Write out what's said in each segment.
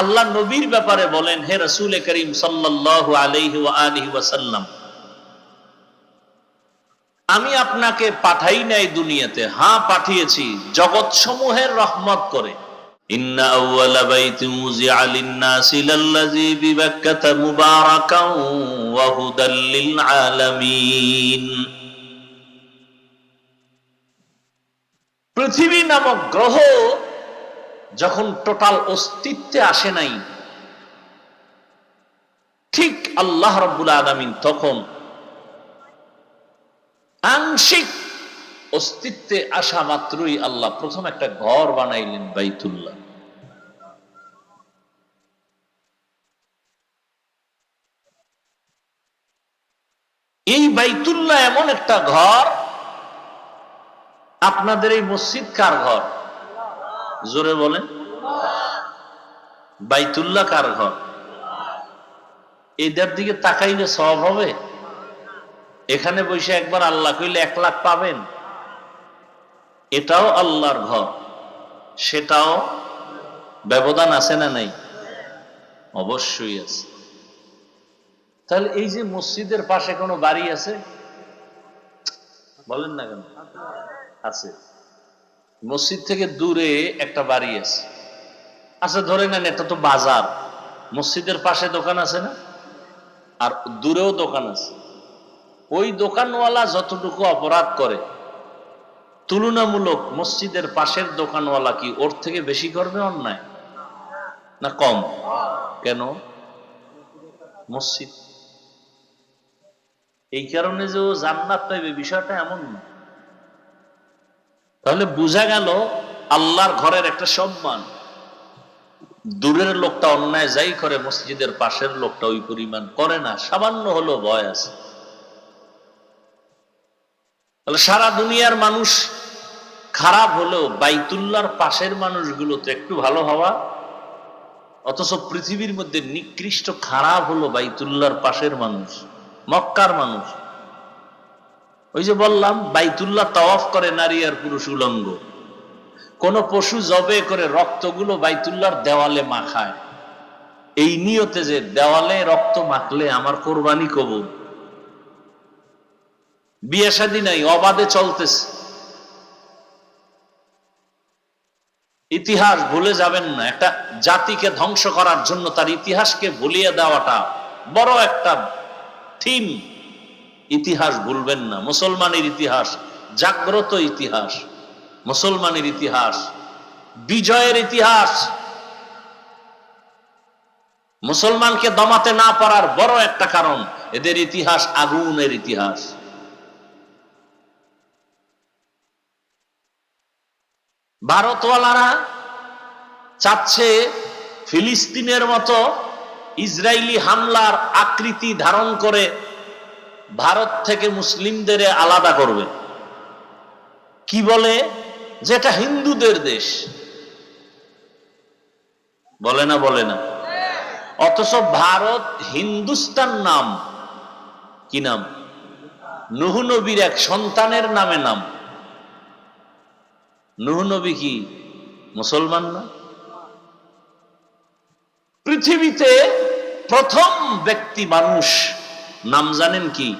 আল্লাহ নবীর ব্যাপারে বলেন, হে করিম আমি আপনাকে পাঠাই নাই দুনিয়াতে হ্যাঁ পাঠিয়েছি জগৎ সমূহের রহমত করে। ইন্না পৃথিবী নামক গ্রহ যখন টোটাল অস্তিত্বে আসে নাই, ঠিক আল্লাহ রব্বুল আলামিন তখন আংশিক অস্তিত্বে আসা মাত্রই আল্লাহ প্রথম একটা ঘর বানাইলেন বাইতুল্লাহ। এই বাইতুল্লাহ এমন একটা ঘর আপনাদের এই মসজিদ কার ঘর? জোরে বলেন। বাইতুল্লাহ কার ঘর? এদের দিকে তাকাইলে সব হবে? এখানে বসে একবার আল্লাহ কইলে এক লাখ পাবেন। এটাও আল্লাহর ঘর। সেটাও ব্যবধান আছে না নাই? অবশ্যই আছে। তাহলে এই যে মসজিদের পাশে কোনো বাড়ি আছে? বলেন না কেন? আছে। মসজিদ থেকে দূরে একটা বাড়ি আছে। আচ্ছা ধরে নেন, এটা তো বাজার। মসজিদের পাশে দোকান আছে না? আর দূরেও দোকান আছে। ওই দোকানওয়ালা যতটুকু অপরাধ করে, তুলনামূলক মসজিদের পাশের দোকানওয়ালা কি ওর থেকে বেশি করবে অন্যায়? না কম? কেন? মসজিদ। এই কারণে যে ও জান্নাত পাইবে, বিষয়টা এমন না। তাহলে বোঝা গেল আল্লাহর ঘরের একটা সম্মান। দূরের লোকটা অন্যায় যাই করে, মসজিদের পাশের লোকটা ওই পরিমাণ করে না, সামান্য হলো ভয় আছে। সারা দুনিয়ার মানুষ খারাপ হলেও বাইতুল্লার পাশের মানুষগুলো তো একটু ভালো হওয়া, অথচ পৃথিবীর মধ্যে নিকৃষ্ট খারাপ হলো বাইতুল্লার পাশের মানুষ, মক্কার মানুষ। ওই যে বললাম, বাইতুল্লাহ তওয়াফ করে নারী আর পুরুষ উলঙ্গ। কোন পশু জবে করে রক্তগুলো বাইতুল্লার দেওয়ালে মাখায়। এই নিয়তে যে দেওয়ালে রক্ত মাখলে আমার কোরবানি কবুল। বিয়ে শাদী নাই, অবাধে চলতেছে। ইতিহাস ভুলে যাবেন না, একটা জাতিকে ধ্বংস করার জন্য তার ইতিহাসকে ভুলিয়ে দেওয়াটা বড় একটা থিম। ইতিহাস ভুলবেন না। মুসলমানের ইতিহাস, জাগ্রত ইতিহাস, মুসলমানের ইতিহাস, বিজয়ের ইতিহাস। মুসলমানকে দমাতে না পারার বড় একটা কারণ, এদের ইতিহাস আগুনের ইতিহাস। ভারতওয়ালারা চাচ্ছে ফিলিস্তিনের মতো ইসরায়েলি হামলার আকৃতি ধারণ করে ভারত থেকে মুসলিমদের আলাদা করবে। কি বলে? যে এটা হিন্দুদের দেশ। বলে না বলে না। অথচ ভারত হিন্দুস্তান নাম। কি নাম? নুহ নবীর এক সন্তানের নামে নাম। নুহ নবী কি মুসলমান না? পৃথিবীতে প্রথম ব্যক্তি মানুষ নাম জানেন কি?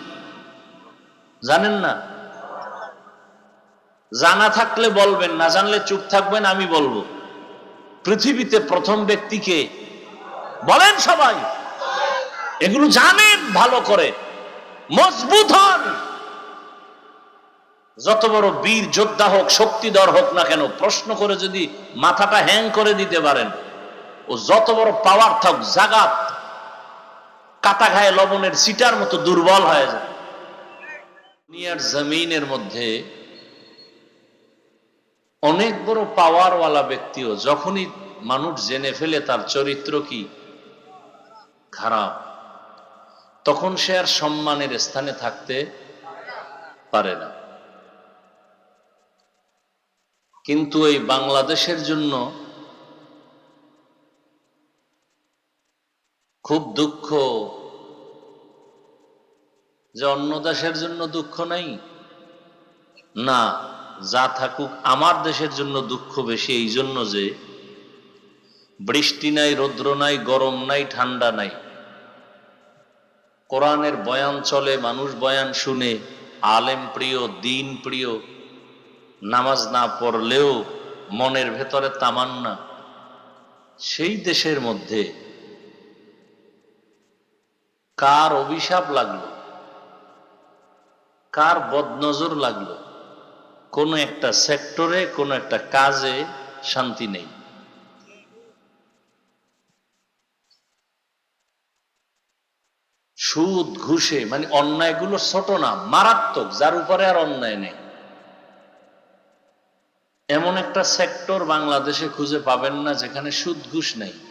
জানেন না? জানা থাকলে বলবেন, না জানলে চুপ থাকবেন, আমি বলব। পৃথিবীতে প্রথম ব্যক্তিকে বলেন সবাই। এগুলো জানেন, ভালো করে। মজবুত হন। যত বড় বীর, যোদ্ধা হোক, শক্তিধর হোক না কেন, প্রশ্ন করে যদি মাথাটা হ্যাং করে দিতে পারেন, ও যত বড় পাওয়ার থাক জাগাত। কাটা খায় লবণের সিটার মতো দুর্বল হয়ে যায়। দুনিয়ার জমিনের মধ্যে অনেক বড় পাওয়ারওয়ালা ব্যক্তিও যখনই মানুষ জেনে ফেলে তার চরিত্র কি, খারাপ, তখন সে আর সম্মানের স্থানে থাকতে পারে না। কিন্তু এই বাংলাদেশের জন্য খুব দুঃখ। যে অন্য দেশের জন্য দুঃখ নাই? না, যা থাকুক আমার দেশের জন্য দুঃখ বেশি এই জন্য যে বৃষ্টি নাই, রৌদ্র নাই, গরম নাই, ঠান্ডা নাই। কোরআনের বয়ান চলে, মানুষ বয়ান শুনে, আলেম প্রিয়, দিন প্রিয়, নামাজ না পড়লেও মনের ভেতরে তামান্না। সেই দেশের মধ্যে কার অভিশাপ লাগল? কার বদনজর লাগল? কোনো একটা সেক্টরে, কোনো একটা কাজে শান্তি নেই। সুদ, ঘুষে মানে অন্যায়গুলো ছোট না, মারাত্মক, যার উপরে আর অন্যায় নেই। এমন একটা সেক্টর বাংলাদেশে খুঁজে পাবেন না যেখানে সুদ, ঘুষ নেই।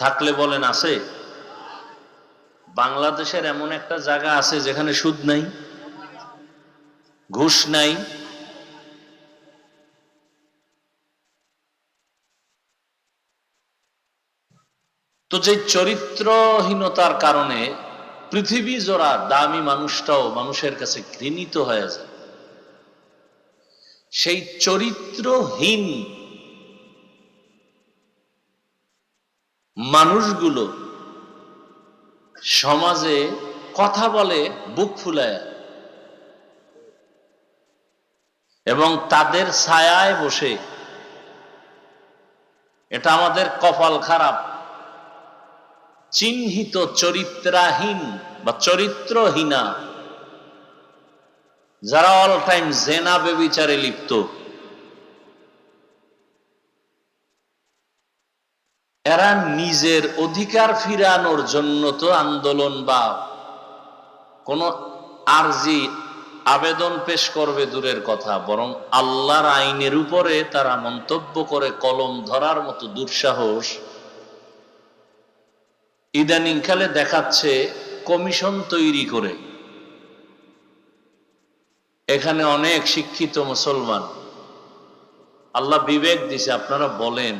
থাকলে বলেন আছে? বাংলাদেশের এমন একটা জায়গা আছে যেখানে সুদ নাই, ঘুষ নাই, তো যে চরিত্রহীনতার কারণে পৃথিবী জোড়া দামি মানুষটাও মানুষের কাছে ঘৃণিত হয়ে যায়। সেই চরিত্রহীন মানুষগুলো সমাজে কথা বলে, বুক ফুলায়। এবং তাদের ছায়ায় বসে। এটা আমাদের কপাল খারাপ। চিহ্নিত চরিত্রাহীন বা চরিত্রহীনা। যারা অল টাইম জেনা বেবিচারে লিপ্ত। এরা নিজের অধিকার ফিরানোর জন্য তো আন্দোলন বা কোন আরজি আবেদন পেশ করবে দূরের কথা, বরং আল্লাহর আইনের উপরে তারা মন্তব্য করে কলম ধরার মতো দুঃসাহস ইদানিং কালে দেখাচ্ছে কমিশন তৈরি করে। এখানে অনেক শিক্ষিত মুসলমান। আল্লাহ বিবেক দিছে, আপনারা বলেন।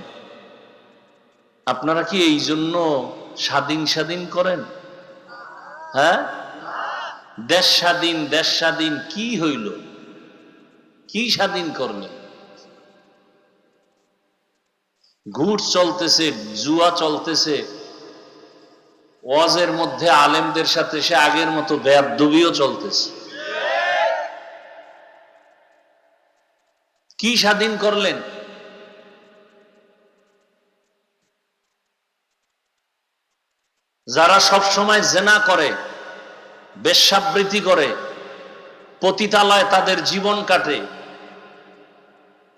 আপনারা কি এই জন্য স্বাধীন স্বাধীন করেন? হ্যাঁ? দেশ স্বাধীন দেশ স্বাধীন, কি হইল? কি স্বাধীন করলেন ঘুষ চলতেছে, জুয়া চলতেছে। ওয়াজের মধ্যে আলেমদের সাথে সে আগের মতো বেয়াদবিও চলতেছে। কি স্বাধীন করলেন? যারা সব সময় জেনা করে, বেশ্যাবৃত্তি করে, পতিতালয় তাদের জীবন কাটে,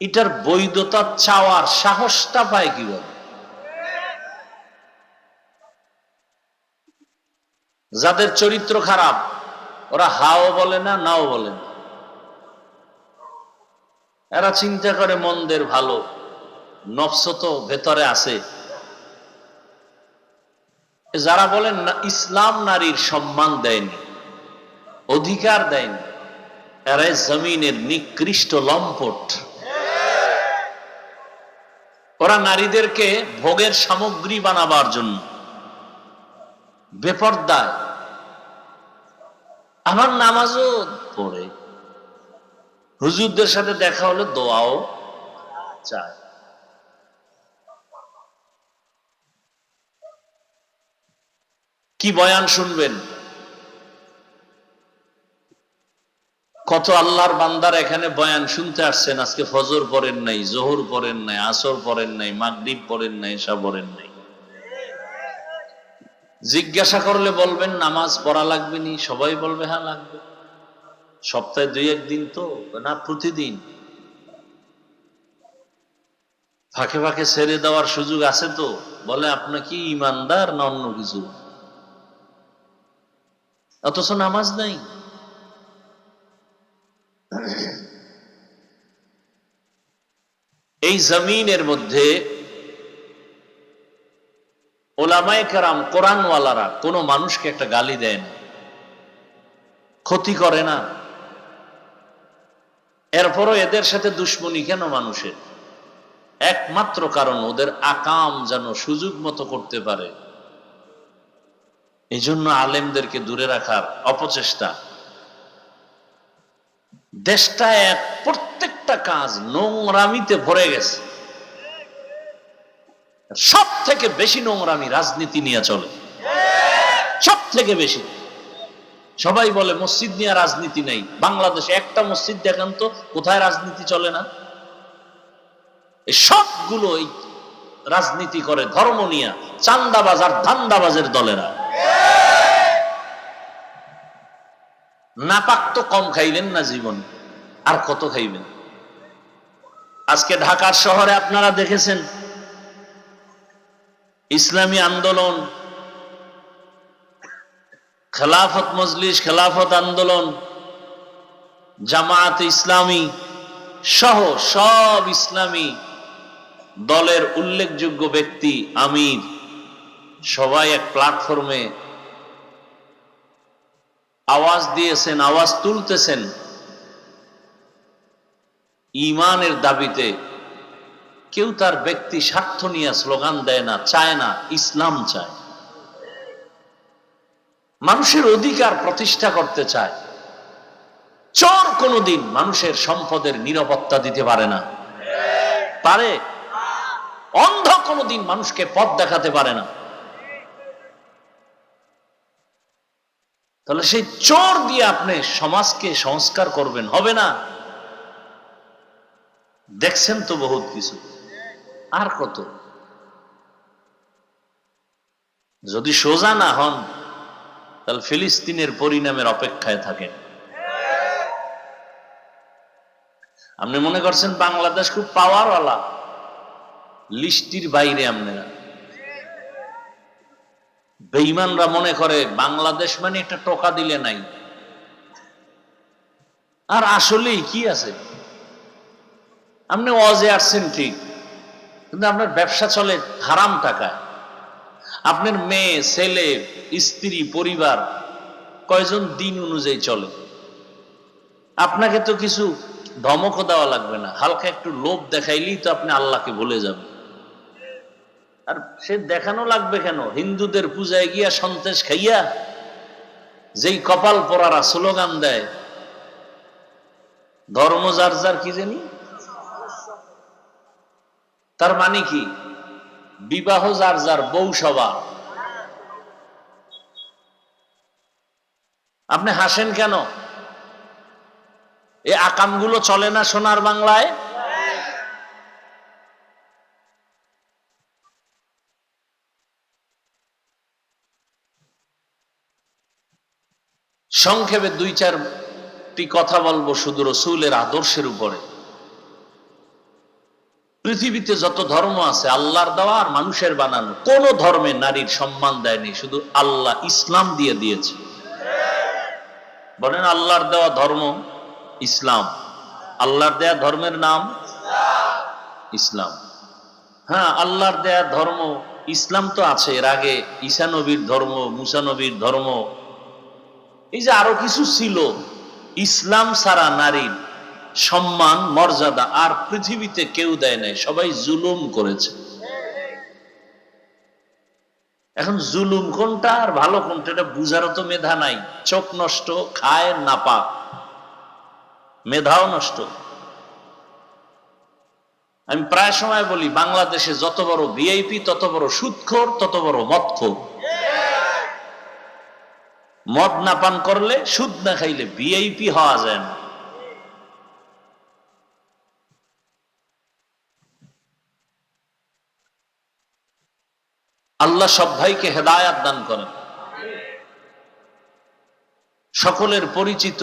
এটার বৈধতা চাওয়ার সাহসটা পায় কীভাবে? যাদের চরিত্র খারাপ, ওরা হাও বলে না, নাও বলে না। এরা চিন্তা করে মন্দের ভালো, নফস তো ভেতরে আছে। যারা বলেন না, ইসলাম নারীর সম্মান দেয়নি, অধিকার দেয়নি এরাই জমিনের নিকৃষ্ট লম্পট। ওরা নারীদেরকে ভোগের সামগ্রী বানাবার জন্য বেপর্দায় আমার নামাজও পড়ে। হুজুরদের সাথে দেখা হলে দোয়াও চায়। কি বয়ান শুনবেন? কত আল্লাহর বান্দার এখানে বয়ান শুনতে আসছেন, আজকে ফজর পড়েন নাই, জোহর পড়েন নাই, আসর পড়েন নাই, মাগরিব পড়েন নাই, এসা পড়েন নাই। জিজ্ঞাসা করলে বলবেন, নামাজ পড়া লাগবে নি? সবাই বলবে হ্যাঁ লাগবে। সপ্তাহে দুই একদিন তো, না, প্রতিদিন। ফাঁকে ফাঁকে ছেড়ে দেওয়ার সুযোগ আছে তো? বলে, আপনি কি ইমানদার না অন্য কিছু? অথচ নামাজ নাই। এই জমিনের মধ্যে ওলামায় কারাম, কোরআনওয়ালারা কোনো মানুষকে একটা গালি দেয় না। ক্ষতি করে না। এরপরও এদের সাথে দুশ্মনী কেন মানুষের? একমাত্র কারণ ওদের আকাম যেন সুযোগ মতো করতে পারে। এই জন্য আলেমদেরকে দূরে রাখার অপচেষ্টা। দেশটা এক প্রত্যেকটা কাজ নোংরামিতে ভরে গেছে। সব থেকে বেশি নোংরামি রাজনীতি নিয়ে চলে। সব থেকে বেশি। সবাই বলে, মসজিদ নিয়ে রাজনীতি নেই। বাংলাদেশে একটা মসজিদ দেখান তো, কোথায় রাজনীতি চলে না? এই সবগুলো রাজনীতি করে ধর্ম নিয়ে চান্দাবাজ আর ধান্দাবাজের দলেরা। নাপাক তো কম খাইলেন না জীবন, আর কত খাইবেন? আজকে ঢাকার শহরে আপনারা দেখেছেন, ইসলামী আন্দোলন, খেলাফত মজলিস, খেলাফত আন্দোলন জামাত ইসলামী সহ সব ইসলামী দলের উল্লেখযোগ্য ব্যক্তি আমির। সবাই এক প্ল্যাটফর্মে আওয়াজ দিয়েছেন, আওয়াজ তুলতেছেন। ইমানের দাবিতে কেউ তার ব্যক্তি স্বার্থ নিয়ে স্লোগান দেয় না, চায় না, ইসলাম চায়। মানুষের অধিকার প্রতিষ্ঠা করতে চায়। চোর কোনোদিন মানুষের সম্পদের নিরাপত্তা দিতে পারে না। পারে? অন্ধ কোনোদিন মানুষকে পথ দেখাতে পারে না। তাহলে সেই চোর দিয়ে আপনি সমাজকে সংস্কার করবেন, হবে না? দেখছেন তো বহুত কিছু। আর কত? যদি সোজা না হন, তাহলে ফিলিস্তিনের পরিণামের অপেক্ষায় থাকেন। আপনি মনে করছেন বাংলাদেশ খুব পাওয়ারওয়ালা লিস্টির বাইরে আপনারা বেইমানরা মনে করে, বাংলাদেশ মানে একটা টোকা দিলে নাই। আর আসলেই কি আছে? আপনি অজে আসছেন ঠিক, কিন্তু আপনার ব্যবসা চলে হারাম টাকায়। আপনার মেয়ে, ছেলে, স্ত্রী, পরিবার, কয়জন দিন অনুযায়ী চলে। আপনাকে তো কিছু ধমকও দেওয়া লাগবে না, হালকা একটু লোভ দেখাইলেই তো আপনি আল্লাহকে ভুলে যাবেন। আর সে দেখানো লাগবে কেন? হিন্দুদের পূজায় গিয়া সন্তেষ খাইয়া যেই কপাল পরারা স্লোগান দেয়, ধর্ম যার যার কি জানি? তার মানে কি? বিবাহ যার যার, বউ সভা আপনি হাসেন কেন? এই আকামগুলো চলে না সোনার বাংলায়? সংক্ষেপে দুই চারটি কথা বলব শুধু রসুলের আদর্শের উপরে। পৃথিবীতে যত ধর্ম আছে, আল্লাহর দেওয়া আর মানুষের বানানো, কোন ধর্মে নারীর সম্মান দেয়নি, শুধু আল্লাহ ইসলাম দিয়ে দিয়েছে। বলেন, আল্লাহর দেওয়া ধর্ম ইসলাম। আল্লাহর দেয়া ধর্মের নাম ইসলাম। হ্যাঁ আল্লাহর দেয়া ধর্ম ইসলাম তো আছে। এর আগে ঈসা নবীর ধর্ম মুসানবীর ধর্ম এই যে আরও কিছু ছিল, ইসলাম ছাড়া নারীর সম্মান, মর্যাদা আর পৃথিবীতে কেউ দেয় নাই, সবাই জুলুম করেছে। এখন জুলুম কোনটা আর ভালো কোনটা, এটা বুঝারও তো মেধা নাই, চোখ নষ্ট, খায় না পাক, মেধাও নষ্ট। আমি প্রায় সময় বলি, বাংলাদেশে যত বড় ভিআইপি তত বড় সুদখোর তত বড় মদখোর মদ না পান করলে সুদ না খাইলে ভিআইপি হওয়া যায় না। আল্লাহ সব ভাইকে হেদায়াত দান করেন। সকলের পরিচিত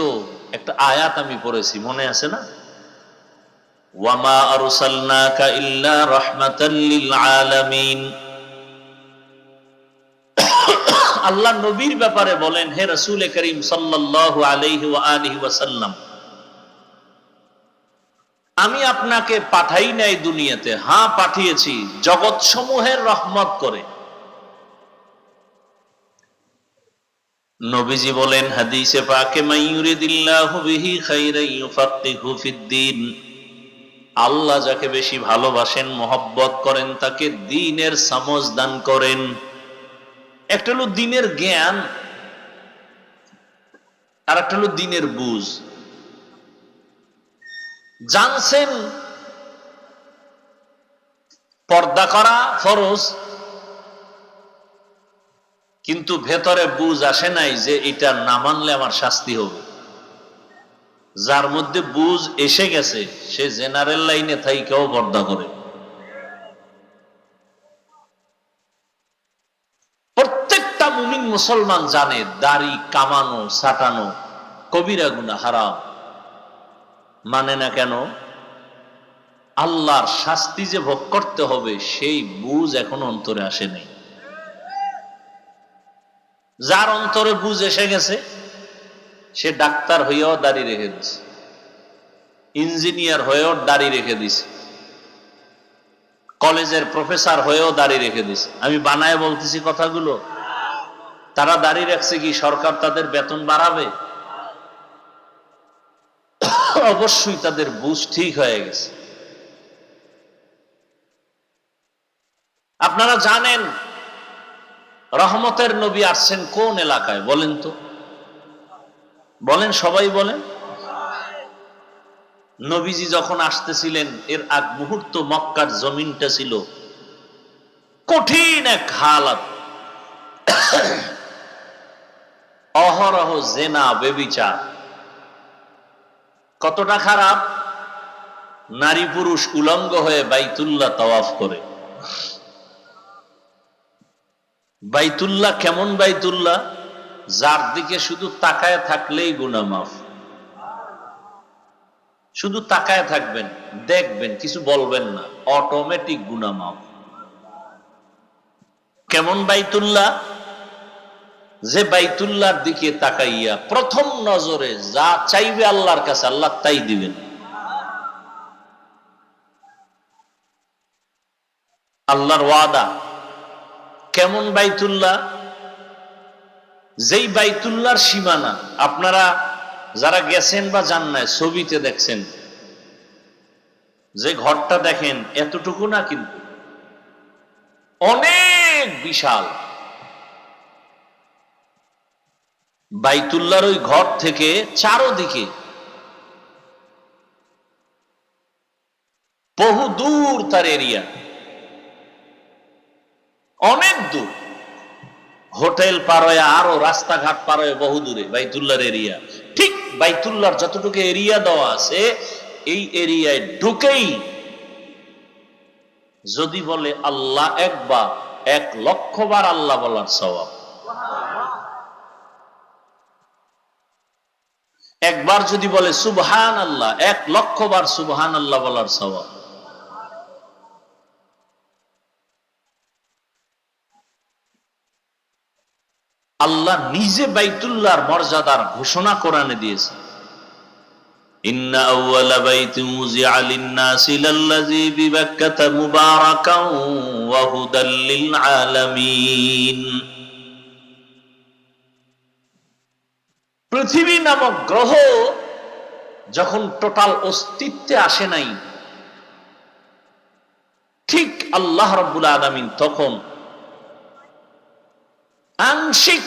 একটা আয়াত আমি পড়েছি, মনে আছে না? ওয়ামা আরসালনাকা ইল্লা রাহমাতাল আলামিন। আল্লাহ নবীর ব্যাপারে বলেন, হে রাসূল করিম সাল্লাল্লাহু আমি আপনাকে পাঠাই নাই দুনিয়াতে হ্যাঁ পাঠিয়েছি জগৎ সমূহের রহমত করে। নবীজি বলেন, হাদিসে পাকে মাইয়ুরিদিল্লাহু বিহি খাইরান ইউফাক্কিহু ফিদ্দিন আল্লাহ যাকে বেশি ভালোবাসেন, মোহব্বত করেন, তাকে দ্বীনের সমজ দান করেন। একটা হলো দিনের জ্ঞান আর একটা হলো দিনের বুঝ। জানছেন পর্দা করা ফরজ, কিন্তু ভেতরে বুঝ আসে নাই যে এটা না মানলে আমার শাস্তি হবে। যার মধ্যে বুঝ এসে গেছে, সে জেনারেল লাইনে থাইকেও পর্দা করে প্রত্যেকটা মুমিন মুসলমান জানে, দাড়ি কামানো সাটানো কবিরা গুনা হারাম। মানে না কেন? আল্লাহর শাস্তি যে ভোগ করতে হবে, সেই বুঝ এখন অন্তরে আসে নাই। যার অন্তরে বুঝ এসে গেছে, সে ডাক্তার হইয়াও দাড়ি রেখে দিছে। ইঞ্জিনিয়ার হয়েও দাড়ি রেখে দিছে। কলেজের প্রফেসর হয়েও দাড়ি রেখে দিছে। আমি বানায় বলতেছি কথাগুলো। তারা দাড়ি রাখছে কি? সরকার তাদের বেতন বাড়াবে? অবশ্যই তাদের বুঝ ঠিক হয়ে গেছে। আপনারা জানেন, রহমতের নবী আসছেন কোন এলাকায় বলেন তো? বলেন, সবাই বলেন। নবীজি যখন আসতেছিলেন, এর আগ মুহূর্ত মক্কার জমিনটা ছিল কঠিন এক হালাত। অহরহ জেনা, বেবিচার। কতটা খারাপ? নারী পুরুষ উলঙ্গ হয়ে বাইতুল্লাহ তওয়াফ করে। বাইতুল্লাহ কেমন বাইতুল্লাহ? যার দিকে শুধু তাকায় থাকলেই গুনা মাফ। শুধু তাকায় থাকবেন, দেখবেন, কিছু বলবেন না অটোমেটিক গুনা মাফ। কেমন বাইতুল্লাহ? যে বাইতুল্লাহর দিকে তাকাইয়া প্রথম নজরে যা চাইবে আল্লাহর কাছে, আল্লাহ তাই দিবেন। আল্লাহর ওয়াদা। কেমন বাইতুল্লাহ? যেই বাইতুল্লাহর সীমানা, আপনারা যারা গেছেন বা যান নাই, ছবিতে দেখছেন, যে ঘরটা দেখেন, এতটুকু না কিন্তু? অনেক বিশাল। বাইতুল্লাহর ওই ঘর থেকে চারোদিকে বহু দূর তার এরিয়া। অনেক দূর। হোটেল পার হয়ে আরও রাস্তাঘাট পার হয়ে বহু দূরে বাইতুল্লাহর এরিয়া। ঠিক বাইতুল্লাহর যতটুকু এরিয়া দেওয়া আছে, এই এরিয়ায় ঢুকেই যদি বলে আল্লাহ একবার, এক লক্ষ বার আল্লাহ বলার স্বভাব। একবার যদি বলে সুবহান আল্লাহ এক লক্ষ বার সুবহান আল্লাহ বলার স্বভাব আল্লাহ নিজে বাইতুল্লাহর মর্যাদার ঘোষণা কোরআনে দিয়েছে। ইন্না পৃথিবী নামক গ্রহ যখন টোটাল অস্তিত্বে আসে নাই, ঠিক আল্লাহ রব্বুল আলমিন তখন আংশিক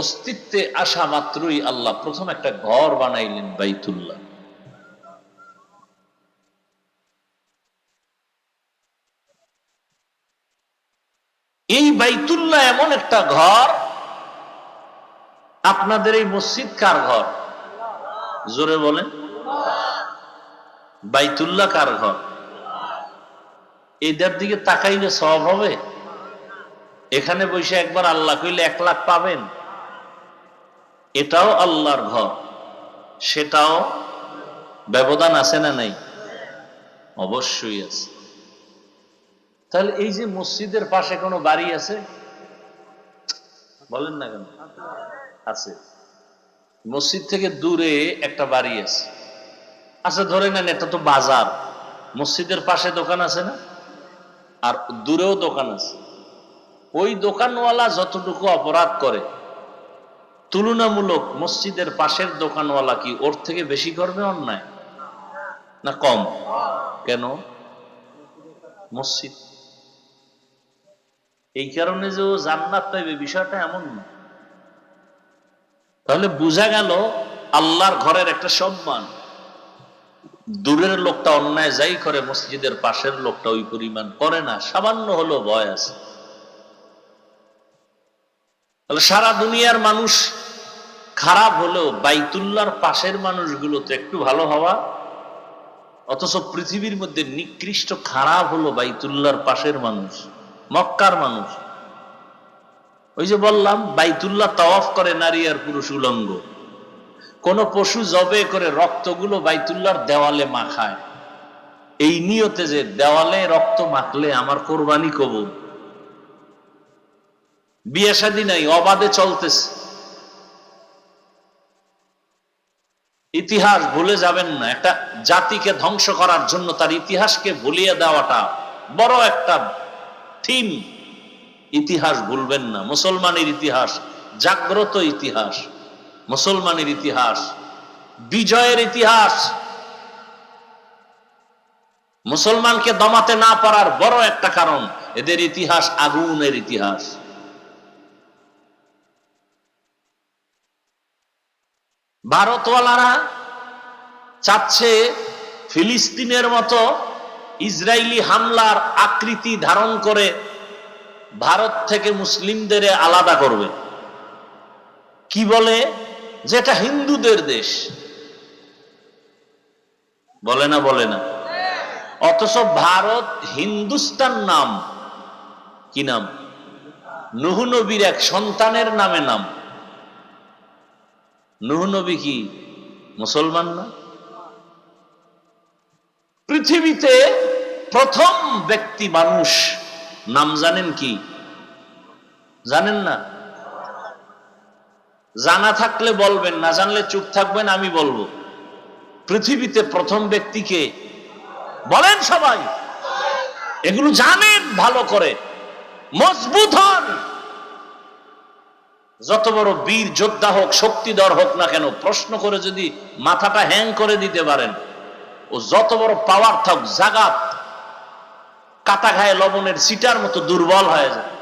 অস্তিত্বে আসা মাত্রই আল্লাহ প্রথম একটা ঘর বানাইলেন বাইতুল্লাহ। এই বাইতুল্লাহ এমন একটা ঘর আপনাদের এই মসজিদ কার ঘর? জোরে বলেন। বাইতুল্লাহ কার ঘর? এদের দিকে তাকাইলে সব হবে? এখানে বসে একবার আল্লাহ কইলে এক লাখ পাবেন। এটাও আল্লাহর ঘর। সেটাও ব্যবধান আছে না নাই? অবশ্যই আছে। তাহলে এই যে মসজিদের পাশে কোনো বাড়ি আছে? বলেন না কেন? আছে। মসজিদ থেকে দূরে একটা বাড়ি আছে। আচ্ছা ধরে নেন এটা তো বাজার। মসজিদের পাশে দোকান আছে না? আর দূরেও দোকান আছে। ওই দোকানওয়ালা যতটুকু অপরাধ করে, তুলনামূলক মসজিদের পাশের দোকানওয়ালা কি ওর থেকে বেশি করবে অন্যায়? না কম? কেন? মসজিদ। এই কারণে যে ও জান্নাত পাইবে বিষয়টা এমন না। তাহলে বোঝা গেল আল্লাহর ঘরের একটা সম্মান। দূরের লোকটা অন্যায় যাই করে, মসজিদের পাশের লোকটা ওই পরিমাণ করে না, সামান্য হলো ভয় আছে। তাহলে সারা দুনিয়ার মানুষ খারাপ হলেও বাইতুল্লাহর পাশের মানুষগুলো তো একটু ভালো হওয়া, অথচ পৃথিবীর মধ্যে নিকৃষ্ট খারাপ হলো বাইতুল্লাহর পাশের মানুষ, মক্কার মানুষ। ওই যে বললাম, বাইতুল্লাহ তওয়াফ করে নারী আর পুরুষ উলঙ্গ। কোন পশু জবে করে রক্তগুলো বাইতুল্লাহর দেওয়ালে মাখায়। এই নিয়তে যে দেওয়ালে রক্ত মাখলে আমার কোরবানি কবুল। বিয়ে শাদী নাই, অবাধে চলতেছে। ইতিহাস ভুলে যাবেন না, একটা জাতিকে ধ্বংস করার জন্য তার ইতিহাসকে ভুলিয়ে দেওয়াটা বড় একটা থিম। ইতিহাস ভুলবেন না। মুসলমানের ইতিহাস, জাগ্রত ইতিহাস, মুসলমানের ইতিহাস, বিজয়ের ইতিহাস। মুসলমানকে দমাতে না পারার বড় একটা কারণ, এদের ইতিহাস আগুনের ইতিহাস। ভারতওয়ালারা চাচ্ছে ফিলিস্তিনের মতো ইসরায়েলি হামলার আকৃতি ধারণ করে ভারত থেকে মুসলিমদের আলাদা করবে। কি বলে? যেটা হিন্দুদের দেশ। বলে না বলে না। অথচ ভারত হিন্দুস্তান নাম। কি নাম? নুহ নবীর এক সন্তানের নামে নাম। নুহ নবী কি মুসলমান না? পৃথিবীতে প্রথম ব্যক্তি মানুষ নাম জানেন কি? জানেন না? জানা থাকলে বলবেন, না জানলে চুপ থাকবেন, আমি বলব। পৃথিবীতে প্রথম ব্যক্তিকে বলেন সবাই। এগুলো জানেন, ভালো করে। মজবুত হন। যত বড় বীর, যোদ্ধা হোক, শক্তিধর হোক না কেন, প্রশ্ন করে যদি মাথাটা হ্যাং করে দিতে পারেন, ও যত বড় পাওয়ার থাক জাগাত কাটা ঘায়ে লবণের সিটার মতো দুর্বল হয়ে যায়।